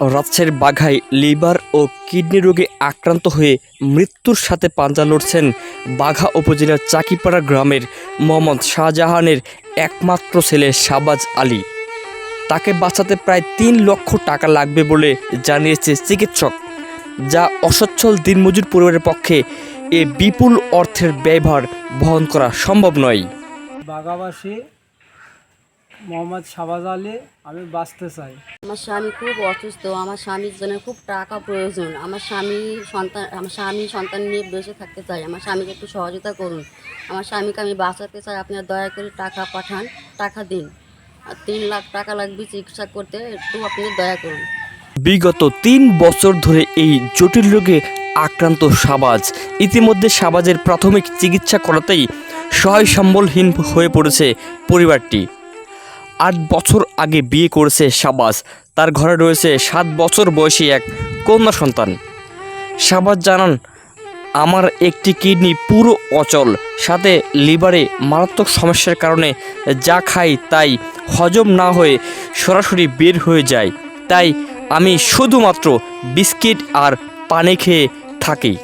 রাজশাহীর বাঘায় লিভার ও কিডনি রোগে আক্রান্ত হয়ে মৃত্যুর সাথে পাঞ্জা লড়ছেন বাঘা উপজেলার চাকিপাড়া গ্রামের মোহাম্মদ শাহজাহানের একমাত্র ছেলে শাহবাজ আলী। তাকে বাঁচাতে প্রায় তিন লক্ষ টাকা লাগবে বলে জানিয়েছে চিকিৎসক, যা অসচ্ছল দিনমজুর পরিবারের পক্ষে এ বিপুল অর্থের ব্যয়ভার বহন করা সম্ভব নয়। বাগাবাসী মোহাম্মদ শাবাজ আলী আমি বাঁচতে চাই। আমার স্বামী খুব অসুস্থ আমার স্বামীর জন্য খুব টাকা প্রয়োজন। আমার স্বামী সন্তান আমার স্বামী সন্তান নিয়ে বেঁচে থাকতে চাই। আমার স্বামীকে একটু সহযোগিতা করুন। আমার স্বামীকে আমি বাঁচাতে চাই আপনারা দয়া করে টাকা পাঠান টাকা দিন। আর তিন লাখ টাকা লাগবে চিকিৎসা করতে একটু আপনি দয়া করুন। বিগত তিন বছর ধরে এই জটিল রোগে আক্রান্ত সাবাজ ইতিমধ্যে সাবাজের প্রাথমিক চিকিৎসা করাতেই সহায় সম্বলহীন হয়ে পড়েছে পরিবারটি। আট বছর আগে বিয়ে করেছে সাবাজ তার ঘরে রয়েছে সাত বছর বয়সী এক কন্যা সন্তান। সাবাজ জানান, আমার একটি কিডনি পুরো অচল, সাথে লিভারে মারাত্মক সমস্যার কারণে যা খাই তাই হজম না হয়ে সরাসরি বের হয়ে যায়। তাই আমি শুধুমাত্র বিস্কিট আর পানি খেয়ে থাকি।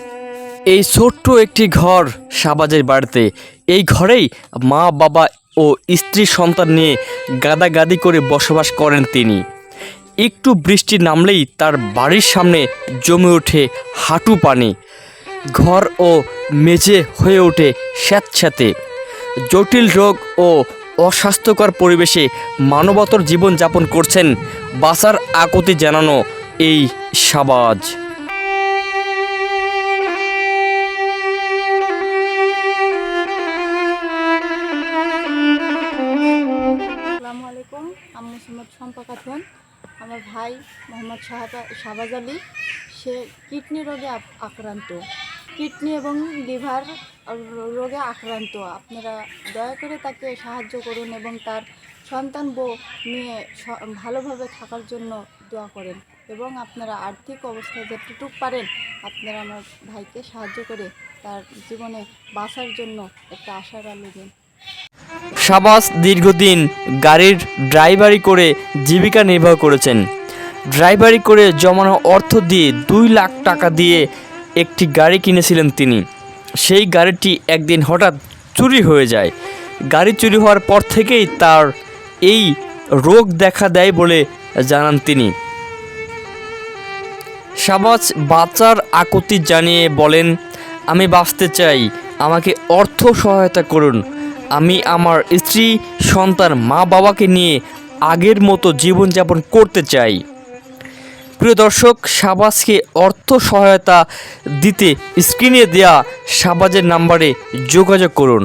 এই ছোট্ট একটি ঘর সাবাজের বাড়িতে। এই ঘরেই মা বাবা ও স্ত্রী সন্তান নিয়ে গাদাগাদি করে বসবাস করেন তিনি। একটু বৃষ্টি নামলেই তার বাড়ির সামনে জমে ওঠে হাঁটু পানি। ঘর ও মেঝে হয়ে ওঠে স্যাঁতস্যাঁতে। জটিল রোগ ও অস্বাস্থ্যকর পরিবেশে মানবতর জীবনযাপন করছেন বাসার আকুতি জানানো এই সাবাজ। আসসালামু আলাইকুম। আমি মোহাম্মদ শম্পা খাতুন আমার ভাই মোহাম্মদ শাহাবা শাহবাজ আলী। সে কিডনি রোগে আক্রান্ত। কিডনি এবং লিভার রোগে আক্রান্ত। আপনারা দয়া করে তাকে সাহায্য করুন এবং তার সন্তান বউ নিয়ে ভালোভাবে থাকার জন্য দোয়া করেন এবং আপনারা আর্থিক অবস্থায় যতটুকু পারেন, আপনারা আমার ভাইকে সাহায্য করে তার জীবনে বাঁচার জন্য একটা আশার আলো দিন। শাবাস দীর্ঘদিন গাড়ির ড্রাইভারি করে জীবিকা নির্বাহ করেছেন। ড্রাইভারি করে জমানো অর্থ দিয়ে দুই লাখ টাকা দিয়ে একটি গাড়ি কিনেছিলেন তিনি। সেই গাড়িটি একদিন হঠাৎ চুরি হয়ে যায়। গাড়ি চুরি হওয়ার পর থেকেই তার এই রোগ দেখা দেয় বলে জানান তিনি। শাবাজ বাঁচার আকুতি জানিয়ে বলেন, আমি বাঁচতে চাই। আমাকে অর্থ সহায়তা করুন। আমি আমার স্ত্রী, সন্তান মা বাবাকে নিয়ে আগের মতো জীবনযাপন করতে চাই। প্রিয় দর্শক শাবাজকে অর্থ সহায়তা দিতে স্ক্রিনে দেয়া শাবাজের নাম্বারে যোগাযোগ করুন।